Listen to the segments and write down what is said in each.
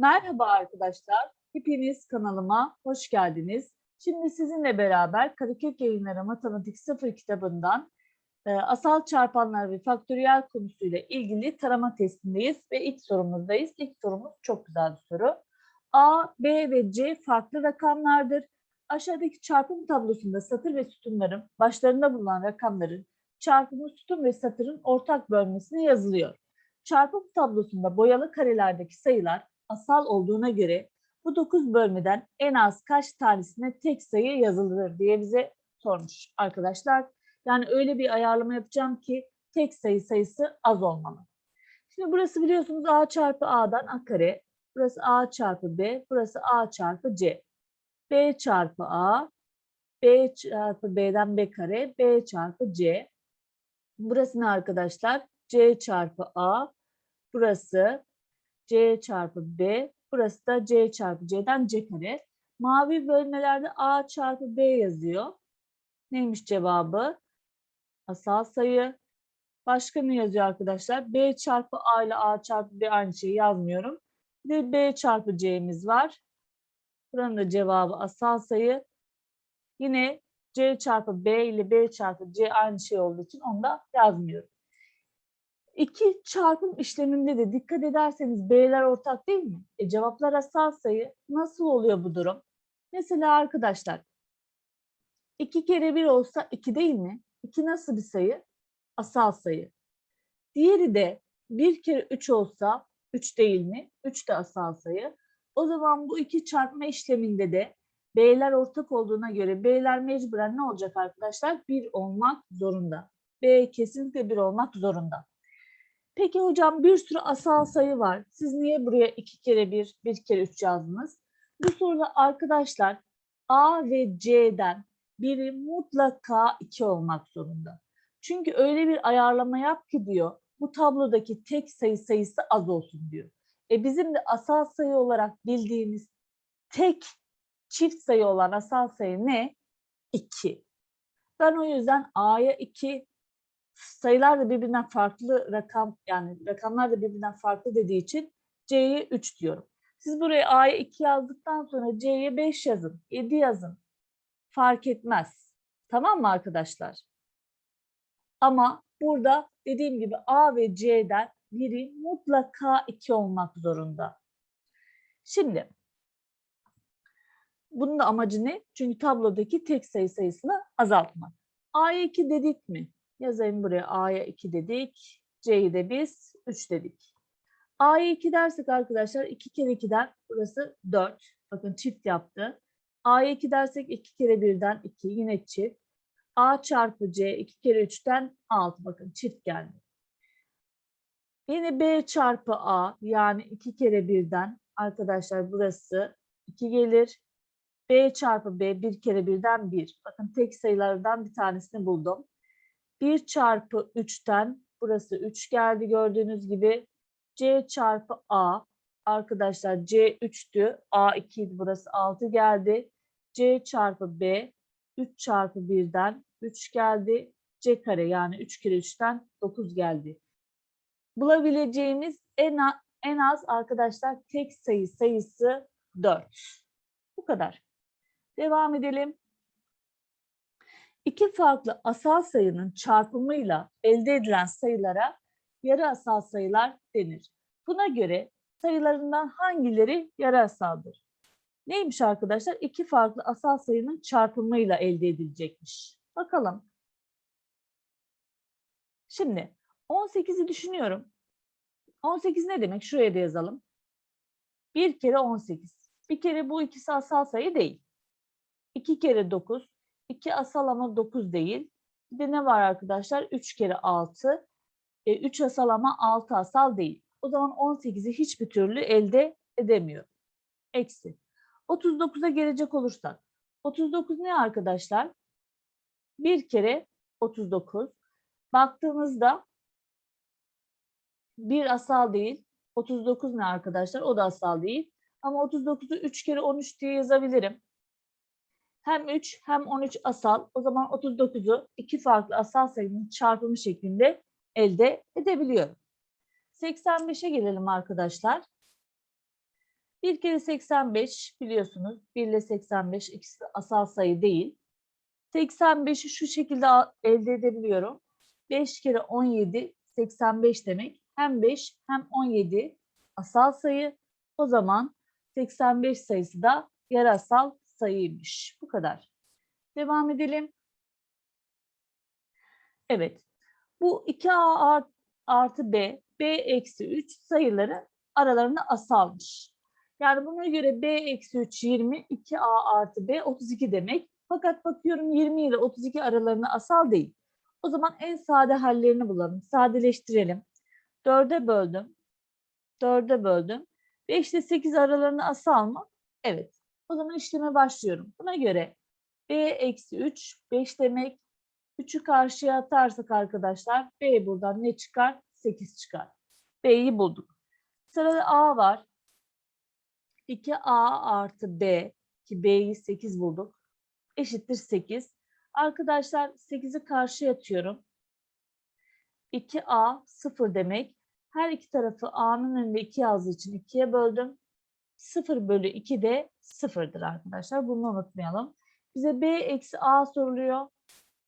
Merhaba arkadaşlar, hepiniz kanalıma hoş geldiniz. Şimdi sizinle beraber Karakök Yayınları Matematik 0 kitabından e, asal çarpanlar ve faktöriyel konusuyla ilgili tarama testindeyiz ve ilk sorumuzdayız. İlk sorumuz çok güzel bir soru. A, B ve C farklı rakamlardır. Aşağıdaki çarpım tablosunda satır ve sütunların başlarında bulunan rakamların çarpımı sütun ve satırın ortak bölmesine yazılıyor. Çarpım tablosunda boyalı karelerdeki sayılar asal olduğuna göre bu 9 bölmeden en az kaç tanesine tek sayı yazılır diye bize sormuş arkadaşlar. Yani öyle bir ayarlama yapacağım ki tek sayı sayısı az olmalı. Şimdi burası biliyorsunuz a çarpı a'dan a kare. Burası a çarpı b. Burası a çarpı c. b çarpı a. b çarpı b'den b kare. b çarpı c. Burası ne arkadaşlar? c çarpı a. Burası c çarpı b. Burası da c çarpı c'den c kare. Mavi bölmelerde a çarpı b yazıyor. Neymiş cevabı? Asal sayı. Başka ne yazıyor arkadaşlar? b çarpı a ile a çarpı b aynı şeyi yazmıyorum. Bir de b çarpı c'miz var. Buranın da cevabı asal sayı. Yine c çarpı b ile b çarpı c aynı şey olduğu için onu da yazmıyorum. İki çarpım işleminde de dikkat ederseniz B'ler ortak değil mi? E cevaplar asal sayı. Nasıl oluyor bu durum? Mesela arkadaşlar 2 kere 1 olsa 2 değil mi? 2 nasıl bir sayı? Asal sayı. Diğeri de 1 kere 3 olsa 3 değil mi? 3 de asal sayı. O zaman bu iki çarpma işleminde de B'ler ortak olduğuna göre B'ler mecburen ne olacak arkadaşlar? 1 olmak zorunda. B kesinlikle 1 olmak zorunda. Peki hocam bir sürü asal sayı var. Siz niye buraya 2 kere 1, 1 kere 3 yazdınız? Bu soruda arkadaşlar A ve C'den biri mutlaka 2 olmak zorunda. Çünkü öyle bir ayarlama yap ki diyor bu tablodaki tek sayı sayısı az olsun diyor. E bizim de asal sayı olarak bildiğimiz tek çift sayı olan asal sayı ne? 2. Ben o yüzden A'ya 2, sayılar da birbirinden farklı rakam yani rakamlar da birbirinden farklı dediği için C'ye 3 diyorum. Siz buraya A'ya 2 yazdıktan sonra C'ye 5 yazın, 7 yazın. Fark etmez. Tamam mı arkadaşlar? Ama burada dediğim gibi A ve C'den biri mutlaka 2 olmak zorunda. Şimdi bunun da amacı ne? Çünkü tablodaki tek sayı sayısını azaltmak. A'ya 2 dedik mi? Yazayım buraya A'ya 2 dedik. C'yi de biz 3 dedik. A'ya 2 dersek arkadaşlar 2 kere 2'den burası 4. Bakın çift yaptı. A'ya 2 dersek 2 kere 1'den 2 yine çift. A çarpı C 2 kere 3'ten 6 bakın çift geldi. Yine B çarpı A yani 2 kere 1'den arkadaşlar burası 2 gelir. B çarpı B 1 kere 1'den 1. Bakın tek sayılardan bir tanesini buldum. 1 çarpı 3'ten burası 3 geldi gördüğünüz gibi. C çarpı A arkadaşlar C 3'tü. A 2 idi burası 6 geldi. C çarpı B 3 çarpı 1'den 3 geldi. C kare yani 3 kere 3'ten 9 geldi. Bulabileceğimiz en en az arkadaşlar tek sayı sayısı 4. Bu kadar. Devam edelim. İki farklı asal sayının çarpımıyla elde edilen sayılara yarı asal sayılar denir. Buna göre sayılarından hangileri yarı asaldır? Neymiş arkadaşlar? İki farklı asal sayının çarpımıyla elde edilecekmiş. Bakalım. Şimdi 18'i düşünüyorum. 18 ne demek? Şuraya da yazalım. Bir kere 18. Bir kere bu ikisi asal sayı değil. 2 kere 9. 2 asal ama 9 değil. Bir de ne var arkadaşlar? 3 kere 6. E, 3 asal ama 6 asal değil. O zaman 18'i hiçbir türlü elde edemiyor. Eksi. 39'a gelecek olursak. 39 ne arkadaşlar? Bir kere 39. Baktığımızda bir asal değil. 39 ne arkadaşlar? O da asal değil. Ama 39'u 3 kere 13 diye yazabilirim. Hem 3 hem 13 asal. O zaman 39'u iki farklı asal sayının çarpımı şeklinde elde edebiliyorum. 85'e gelelim arkadaşlar. 1 kere 85 biliyorsunuz 1 ile 85 ikisi asal sayı değil. 85'i şu şekilde elde edebiliyorum. 5 kere 17 85 demek. Hem 5 hem 17 asal sayı. O zaman 85 sayısı da yarasal sayıymış. Bu kadar. Devam edelim. Evet. Bu 2a art- artı b, b eksi 3 sayıları aralarında asalmış. Yani buna göre b eksi 3 20, 2a artı b 32 demek. Fakat bakıyorum 20 ile 32 aralarında asal değil. O zaman en sade hallerini bulalım. Sadeleştirelim. 4'e böldüm. 4'e böldüm. 5 ile 8 aralarında asal mı? Evet. O zaman işleme başlıyorum. Buna göre b eksi 3 5 demek. 3'ü karşıya atarsak arkadaşlar b buradan ne çıkar? 8 çıkar. b'yi bulduk. Sırada a var. 2a artı b ki b'yi 8 bulduk. Eşittir 8. Arkadaşlar 8'i karşıya atıyorum. 2a 0 demek. Her iki tarafı a'nın önünde 2 yazdığı için 2'ye böldüm. 0 bölü 2 de 0'dır arkadaşlar. Bunu unutmayalım. Bize b eksi a soruluyor.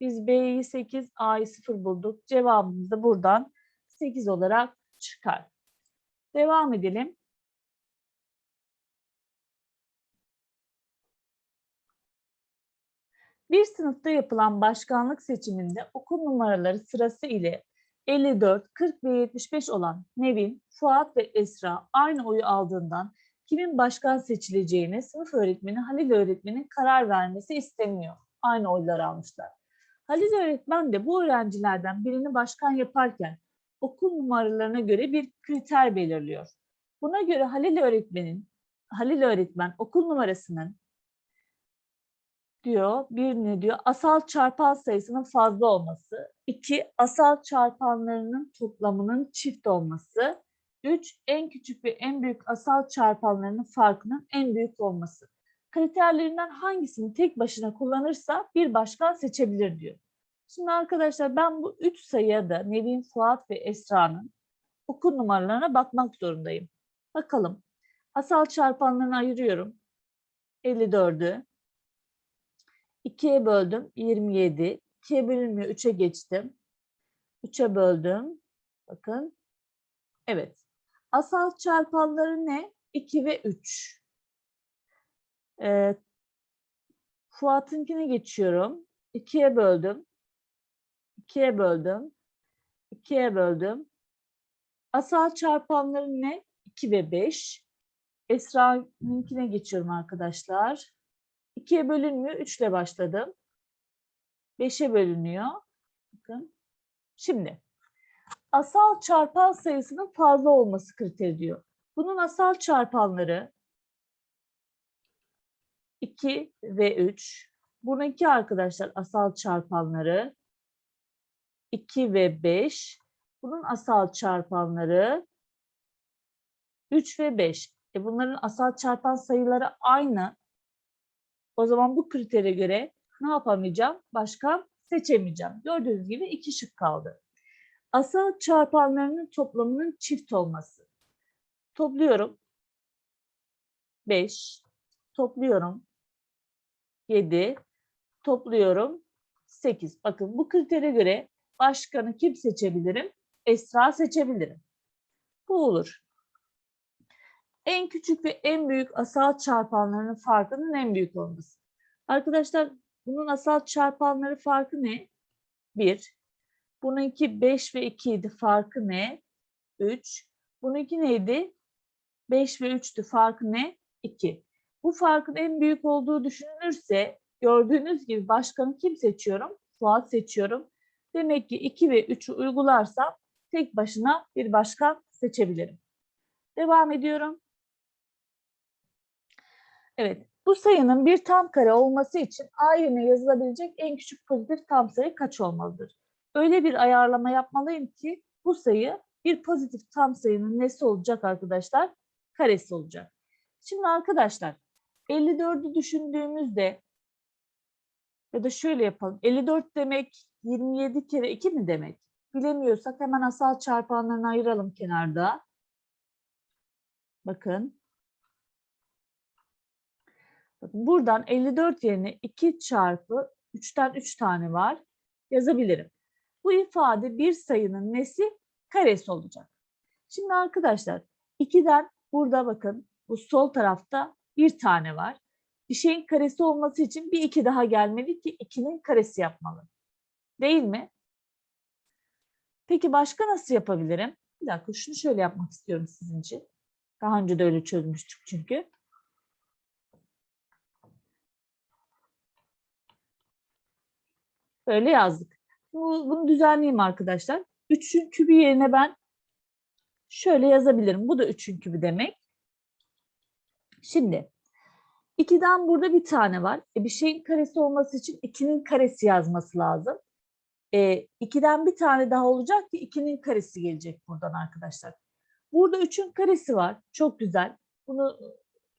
Biz b'yi 8, a'yı 0 bulduk. Cevabımız da buradan 8 olarak çıkar. Devam edelim. Bir sınıfta yapılan başkanlık seçiminde okul numaraları sırası ile 54, 40 ve 75 olan Nevin, Fuat ve Esra aynı oyu aldığından kimin başkan seçileceğine sınıf öğretmeni Halil öğretmenin karar vermesi isteniyor. Aynı oyları almışlar. Halil öğretmen de bu öğrencilerden birini başkan yaparken okul numaralarına göre bir kriter belirliyor. Buna göre Halil öğretmenin Halil öğretmen okul numarasının diyor. Bir ne diyor? Asal çarpan sayısının fazla olması. iki Asal çarpanlarının toplamının çift olması. Üç En küçük ve en büyük asal çarpanlarının farkının en büyük olması. Kriterlerinden hangisini tek başına kullanırsa bir başkan seçebilir diyor. Şimdi arkadaşlar ben bu üç sayıya da Nevin, Fuat ve Esra'nın okul numaralarına bakmak zorundayım. Bakalım. Asal çarpanlarını ayırıyorum. 54'ü, 2'ye böldüm 27. 2'ye bölünmüyor 3'e geçtim. 3'e böldüm. Bakın. Evet. Asal çarpanları ne? 2 ve 3. Ee, Fuat'ınkine geçiyorum. 2'ye böldüm. 2'ye böldüm. 2'ye böldüm. Asal çarpanları ne? 2 ve 5. Esra'nınkine geçiyorum arkadaşlar. 2'ye bölünmüyor. 3 ile başladım. 5'e bölünüyor. Bakın. Şimdi asal çarpan sayısının fazla olması kriteri diyor. Bunun asal çarpanları 2 ve 3. Bununki arkadaşlar asal çarpanları 2 ve 5. Bunun asal çarpanları 3 ve 5. E bunların asal çarpan sayıları aynı. O zaman bu kritere göre ne yapamayacağım? Başka seçemeyeceğim. Gördüğünüz gibi iki şık kaldı. Asal çarpanlarının toplamının çift olması. Topluyorum. 5. Topluyorum. 7. Topluyorum. 8. Bakın bu kritere göre başkanı kim seçebilirim? Esra seçebilirim. Bu olur. En küçük ve en büyük asal çarpanlarının farkının en büyük olması. Arkadaşlar bunun asal çarpanları farkı ne? 1. Bununki 5 ve 2 idi. Farkı ne? 3. Bununki neydi? 5 ve 3'tü. Farkı ne? 2. Bu farkın en büyük olduğu düşünülürse gördüğünüz gibi başkanı kim seçiyorum? Fuat seçiyorum. Demek ki 2 ve 3'ü uygularsam tek başına bir başkan seçebilirim. Devam ediyorum. Evet, bu sayının bir tam kare olması için A yerine yazılabilecek en küçük pozitif tam sayı kaç olmalıdır? Öyle bir ayarlama yapmalıyım ki bu sayı bir pozitif tam sayının nesi olacak arkadaşlar? Karesi olacak. Şimdi arkadaşlar 54'ü düşündüğümüzde ya da şöyle yapalım. 54 demek 27 kere 2 mi demek? Bilemiyorsak hemen asal çarpanlarını ayıralım kenarda. Bakın Bakın buradan 54 yerine 2 çarpı 3'ten 3 tane var yazabilirim. Bu ifade bir sayının nesi? Karesi olacak. Şimdi arkadaşlar 2'den burada bakın bu sol tarafta bir tane var. Bir şeyin karesi olması için bir 2 daha gelmeli ki 2'nin karesi yapmalı. Değil mi? Peki başka nasıl yapabilirim? Bir dakika şunu şöyle yapmak istiyorum sizin için. Daha önce de öyle çözmüştük çünkü. Böyle yazdık. Bu- Bunu düzenleyeyim arkadaşlar. 3'ün kübü yerine ben şöyle yazabilirim. Bu da 3'ün kübü demek. Şimdi 2'den burada bir tane var. E bir şeyin karesi olması için 2'nin karesi yazması lazım. E, 2'den bir tane daha olacak ki 2'nin karesi gelecek buradan arkadaşlar. Burada 3'ün karesi var. Çok güzel. Bunu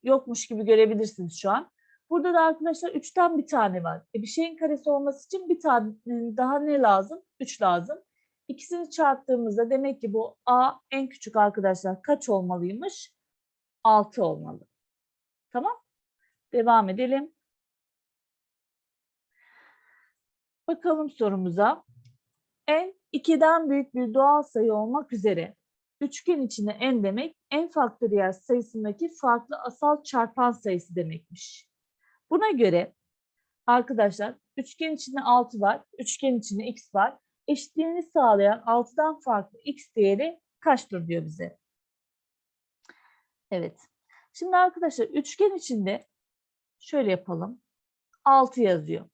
yokmuş gibi görebilirsiniz şu an. Burada da arkadaşlar 3'ten bir tane var. E bir şeyin karesi olması için bir tane daha ne lazım? 3 lazım. İkisini çarptığımızda demek ki bu A en küçük arkadaşlar kaç olmalıymış? 6 olmalı. Tamam. Devam edelim. Bakalım sorumuza. En 2'den büyük bir doğal sayı olmak üzere üçgen içinde en demek en faktöriyel sayısındaki farklı asal çarpan sayısı demekmiş. Buna göre arkadaşlar üçgen içinde 6 var, üçgen içinde x var. Eşitliğini sağlayan 6'dan farklı x değeri kaçtır diyor bize. Evet. Şimdi arkadaşlar üçgen içinde şöyle yapalım. 6 yazıyor.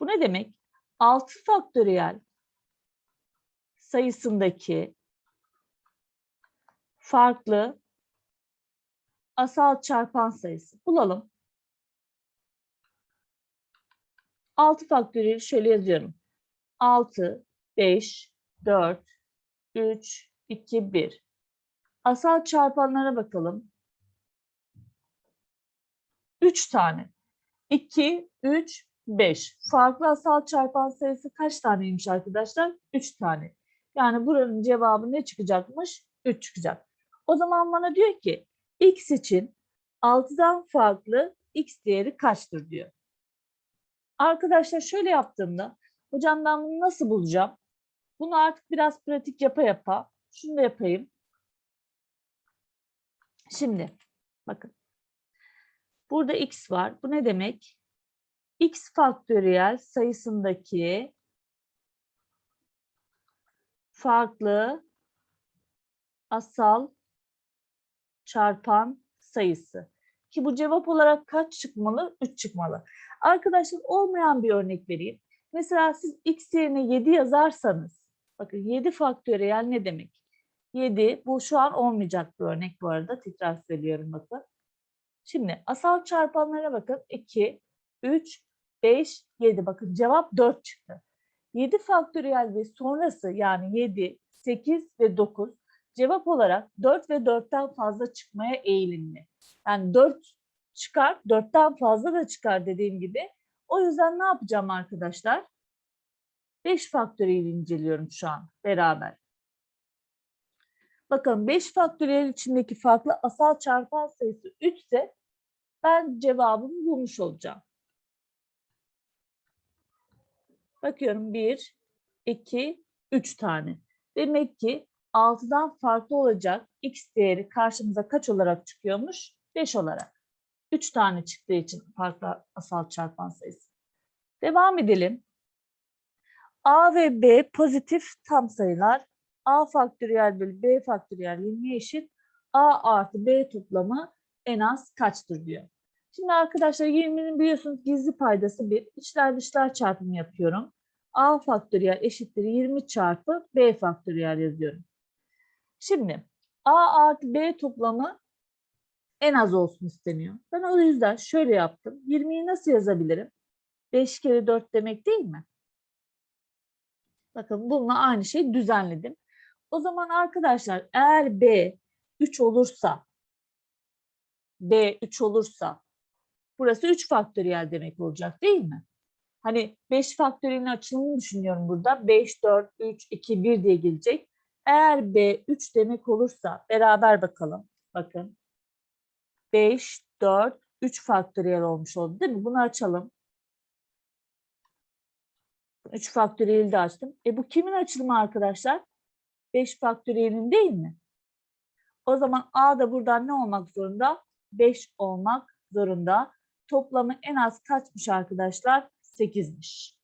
Bu ne demek? 6 faktöriyel sayısındaki farklı asal çarpan sayısı. Bulalım. 6 faktöriyel şöyle yazıyorum. 6, 5, 4, 3, 2, 1. Asal çarpanlara bakalım. 3 tane. 2, 3, 5. Farklı asal çarpan sayısı kaç taneymiş arkadaşlar? 3 tane. Yani buranın cevabı ne çıkacakmış? 3 çıkacak. O zaman bana diyor ki x için 6'dan farklı x değeri kaçtır diyor. Arkadaşlar şöyle yaptığımda hocam ben bunu nasıl bulacağım? Bunu artık biraz pratik yapa yapa şunu da yapayım. Şimdi bakın. Burada x var. Bu ne demek? x faktöriyel sayısındaki farklı asal çarpan sayısı. Ki bu cevap olarak kaç çıkmalı? 3 çıkmalı. Arkadaşlar olmayan bir örnek vereyim. Mesela siz x yerine 7 yazarsanız, bakın 7 faktöriyel ne demek? 7, bu şu an olmayacak bir örnek bu arada. Tekrar söylüyorum bakın. Şimdi asal çarpanlara bakın. 2, 3, 5, 7. Bakın cevap 4 çıktı. 7 faktöriyel ve sonrası yani 7, 8 ve 9 cevap olarak 4 ve 4'ten fazla çıkmaya eğilimli. Yani 4 çıkar, 4'ten fazla da çıkar dediğim gibi. O yüzden ne yapacağım arkadaşlar? 5 faktöriyel inceliyorum şu an beraber. Bakın 5 faktöriyel içindeki farklı asal çarpan sayısı 3 ise ben cevabımı bulmuş olacağım. Bakıyorum 1, 2, 3 tane. Demek ki 6'dan farklı olacak x değeri karşımıza kaç olarak çıkıyormuş? 5 olarak. 3 tane çıktığı için farklı asal çarpan sayısı. Devam edelim. A ve B pozitif tam sayılar. A faktöriyel bölü B faktöriyel 20'ye eşit. A artı B toplamı en az kaçtır diyor. Şimdi arkadaşlar 20'nin biliyorsunuz gizli paydası 1. İçler dışlar çarpımı yapıyorum. A faktöriyel eşittir 20 çarpı B faktöriyel yazıyorum. Şimdi A artı B toplamı en az olsun isteniyor. Ben o yüzden şöyle yaptım. 20'yi nasıl yazabilirim? 5 kere 4 demek değil mi? Bakın bununla aynı şeyi düzenledim. O zaman arkadaşlar eğer B 3 olursa B 3 olursa burası 3 faktöriyel demek olacak değil mi? Hani 5 faktöriyelin açılımını düşünüyorum burada. 5, 4, 3, 2, 1 diye gelecek. Eğer B 3 demek olursa beraber bakalım. Bakın. 5, 4, 3 faktöriyel olmuş oldu değil mi? Bunu açalım. 3 faktöriyeli de açtım. E bu kimin açılımı arkadaşlar? 5 faktöriyelin değil mi? O zaman A da buradan ne olmak zorunda? 5 olmak zorunda. Toplamı en az kaçmış arkadaşlar? 8'miş.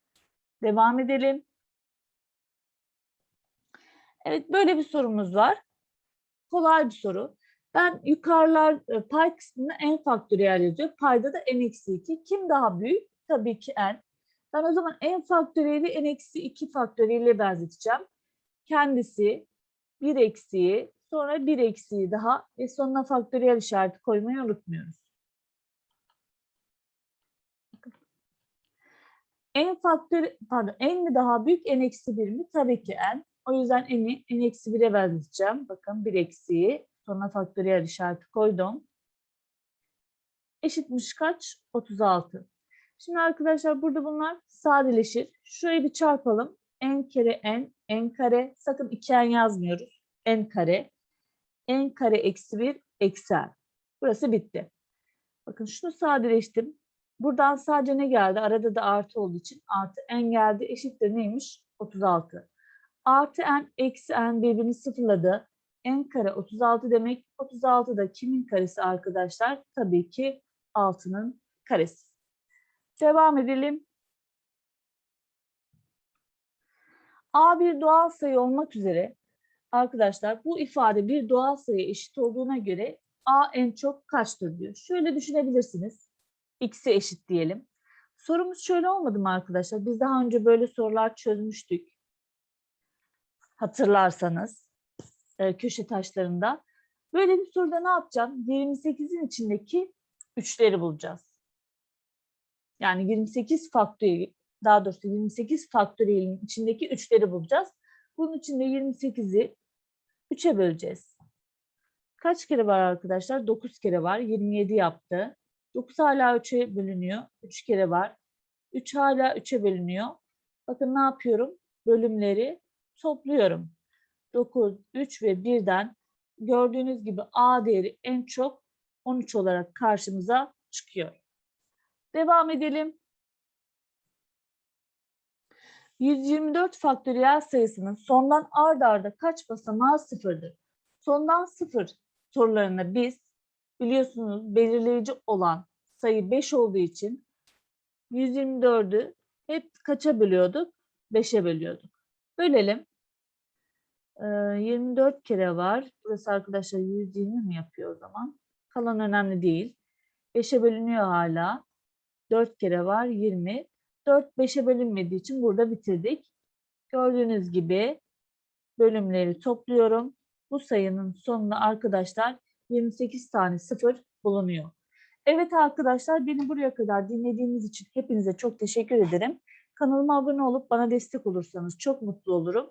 Devam edelim. Evet böyle bir sorumuz var. Kolay bir soru. Ben yukarılar e, pay kısmında n faktöriyel yazıyor. Payda da n eksi 2. Kim daha büyük? Tabii ki n. Ben o zaman n faktöriyeli n eksi 2 faktöriyeliyle benzeteceğim. Kendisi 1 eksiği sonra 1 eksiği daha ve sonuna faktöriyel işareti koymayı unutmuyoruz. n faktör pardon n mi daha büyük n eksi 1 mi? Tabii ki n. O yüzden n'i n eksi 1'e benzeteceğim. Bakın 1 eksiği sonuna faktöriyel işareti koydum. Eşitmiş kaç? 36. Şimdi arkadaşlar burada bunlar sadeleşir. Şurayı bir çarpalım. n kere n, n kare. Sakın 2n yazmıyoruz. n kare. n kare eksi 1 eksi n. Burası bitti. Bakın şunu sadeleştim. Buradan sadece ne geldi? Arada da artı olduğu için artı n geldi. Eşittir neymiş? 36. Artı n eksi n birbirini sıfırladı. N kare 36 demek. 36 da kimin karesi arkadaşlar? Tabii ki 6'nın karesi. Devam edelim. A bir doğal sayı olmak üzere arkadaşlar bu ifade bir doğal sayı eşit olduğuna göre A en çok kaçtır diyor. Şöyle düşünebilirsiniz. X'e eşit diyelim. Sorumuz şöyle olmadı mı arkadaşlar? Biz daha önce böyle sorular çözmüştük. Hatırlarsanız e, köşe taşlarında. Böyle bir soruda ne yapacağım? 28'in içindeki üçleri bulacağız. Yani 28 faktöriyel, daha doğrusu 28 faktöriyelin içindeki üçleri bulacağız. Bunun içinde 28'i 3'e böleceğiz. Kaç kere var arkadaşlar? 9 kere var. 27 yaptı. 9 hala 3'e bölünüyor. 3 kere var. 3 hala 3'e bölünüyor. Bakın ne yapıyorum? Bölümleri topluyorum. 9, 3 ve 1'den gördüğünüz gibi A değeri en çok 13 olarak karşımıza çıkıyor. Devam edelim. 124 faktöriyel sayısının sondan ard arda kaç basamağı sıfırdır? Sondan sıfır sorularına biz biliyorsunuz belirleyici olan sayı 5 olduğu için 124'ü hep kaça bölüyorduk? 5'e bölüyorduk. Bölelim. Ee, 24 kere var. Burası arkadaşlar 120 mi yapıyor o zaman? Kalan önemli değil. 5'e bölünüyor hala. 4 kere var 20. 4 5'e bölünmediği için burada bitirdik. Gördüğünüz gibi bölümleri topluyorum. Bu sayının sonunda arkadaşlar 28 tane sıfır bulunuyor. Evet arkadaşlar beni buraya kadar dinlediğiniz için hepinize çok teşekkür ederim. Kanalıma abone olup bana destek olursanız çok mutlu olurum.